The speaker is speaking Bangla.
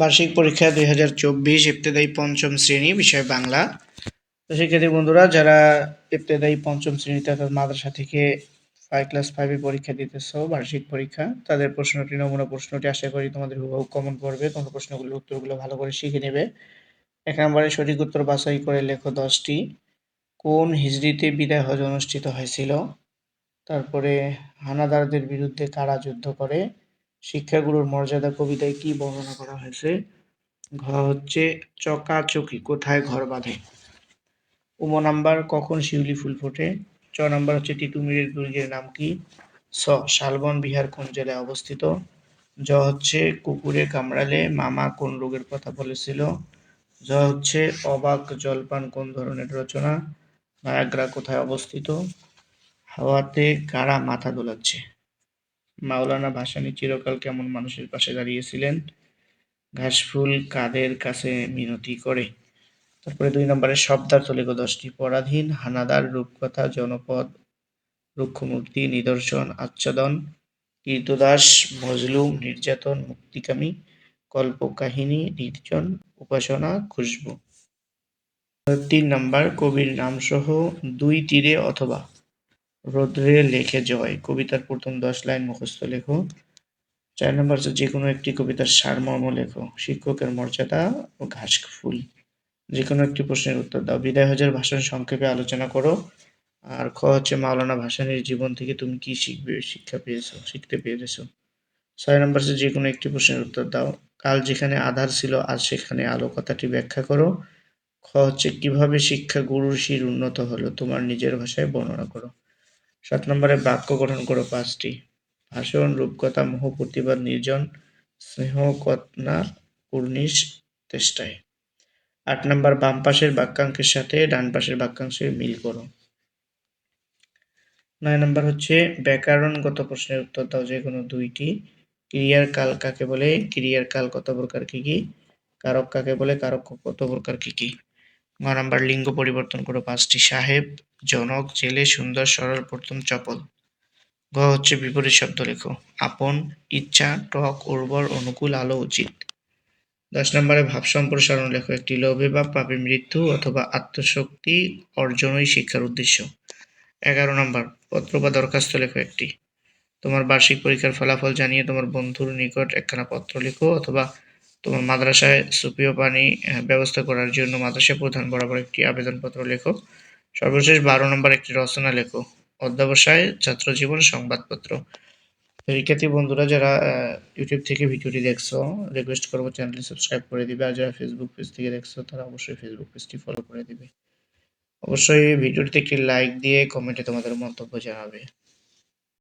বার্ষিক পরীক্ষা দুই হাজার চব্বিশ ইবতেদায়ী পঞ্চম শ্রেণি বিষয় বাংলা। তো শিক্ষার্থী বন্ধুরা, যারা ইবতেদায়ী পঞ্চম শ্রেণীতে অর্থাৎ মাদ্রাসা থেকে ফাইভ ক্লাস ফাইভে পরীক্ষা দিতেছ, বার্ষিক পরীক্ষা, তাদের প্রশ্নটি, নমুনা প্রশ্নটি আশা করি তোমাদের হুবহু কমন পড়বে। তোমরা প্রশ্নগুলোর উত্তরগুলো ভালো করে শিখে নেবে। এক নম্বরে সঠিক উত্তর বাছাই করে লেখো দশটি। কোন হিজড়িতে বিদায় হজ অনুষ্ঠিত হয়েছিল? তারপরে হানাদারদের বিরুদ্ধে কারা যুদ্ধ করে? শিক্ষাগুরুর মর্যাদা কবিতায় কি বর্ণনা করা হয়েছে? ঘ হচ্ছে, চকাচকি কোথায় ঘর বাঁধে? উম নাম্বার, কখন শিউলি ফুল ফোটে? চ নাম্বার হচ্ছে তিতুমিরের দুর্গের নাম কি? স, শালবন বিহার কোন জেলায় অবস্থিত? জ হচ্ছে কুকুরে কামড়ালে মামা কোন রোগের কথা বলেছিল? জ হচ্ছে, অবাক জলপান কোন ধরনের রচনা? নায়াগ্রা কোথায় অবস্থিত? হাওয়াতে কারা মাথা দোলাচ্ছে? মাওলানা ভাসানী চিরকাল কেমন মানুষের পাশে দাঁড়িয়েছিলেন? ঘাসফুল কাদের কাছে মিনতি করে? তারপরে দুই নম্বরে শব্দার্থ লেখো দশটি পরাধীন, হানাদার রূপকথা, জনপদ, রুক্ষমূর্তি, নিদর্শন, আচ্ছাদন, কীর্তদাস, মজলুম, নির্যাতন, মুক্তিকামী, কল্পকাহিনী, নির্জন, উপাসনা, খুশবু। তিন নম্বর, কবির নাম সহ দুই তীরে অথবা। রৌদ্রে লেখে জয়। কবিতার প্রথম দশ লাইন মুখস্থ লেখো। চার নম্বর যে কোনো একটি কবিতার সারমর্ম লেখো। শিক্ষকের মর্যাদা ও ঘাস ফুল। যে কোনো একটি প্রশ্নের উত্তর দাও। বিদায় হজের ভাষণ সংক্ষেপে আলোচনা করো। আর খ হচ্ছে মাওলানা ভাসানের জীবন থেকে তুমি কি শিখবে, শিক্ষা পেয়েছ, শিখতে পেরেছ। ছয় নম্বর যে কোনো একটি প্রশ্নের উত্তর দাও। কাল যেখানে আধার ছিল, আজ সেখানে আলো। কথাটি ব্যাখ্যা করো। খ হচ্ছে, কীভাবে শিক্ষা গুরুর শির উন্নত হলো, তোমার নিজের ভাষায় বর্ণনা করো। সাত নম্বরে বাক্য গঠন করো পাঁচটি। ভাষণ, রূপকথা, মোহ, প্রতিবাদ, নির্জন স্নেহ কন্যা কুর্নিশ চেষ্টায় আট নম্বর বাম পাশের বাক্যাংশের সাথে ডান পাশের বাক্যাংশের মিল করো। নয় নম্বর হচ্ছে ব্যাকরণগত প্রশ্নের উত্তর দাও যে কোনো দুইটি। ক্রিয়ার কাল কাকে বলে? ক্রিয়ার কাল কত প্রকার কি কি? কারক কাকে বলে? কারক কত প্রকার কি কি? ন নাম্বার লিঙ্গ পরিবর্তন করো পাঁচটি। সাহেব, জনক, জেলে, সুন্দর, সরল, প্রথম চপল। গ হচ্ছে বিপরীত শব্দ লেখো। আপন, ইচ্ছা, টক, উর্বর, অনুকূল, আলো, উচিত। দশ নম্বরে ভাব সম্প্রসারণ লেখো। একটি লোভে বা পাপে মৃত্যু অথবা আত্মশক্তি অর্জনই শিক্ষার উদ্দেশ্য। এগারো নম্বর, পত্র বা দরখাস্ত লেখো একটি। তোমার বার্ষিক পরীক্ষার ফলাফল জানিয়ে তোমার বন্ধুর নিকট একখানা পত্র লেখো অথবা তোমার মাদ্রাসায় সুপীয় পানি ব্যবস্থা করার জন্য মাদ্রাসা প্রধান বরাবর একটি আবেদনপত্র লেখো। সর্বশেষ বারো নম্বর একটি রচনা লেখো। অধ্যবসায় ছাত্র জীবন সংবাদপত্র শিক্ষার্থী বন্ধুরা, যারা ইউটিউব থেকে ভিডিওটি দেখছ রিকোয়েস্ট করব চ্যানেলটি সাবস্ক্রাইব করে দিবে। আর যারা ফেসবুক পেজ থেকে দেখছ, তারা অবশ্যই ফেসবুক পেজটি ফলো করে দিবে। অবশ্যই ভিডিওটিতে একটি লাইক দিয়ে কমেন্টে তোমাদের মন্তব্য জানাবে।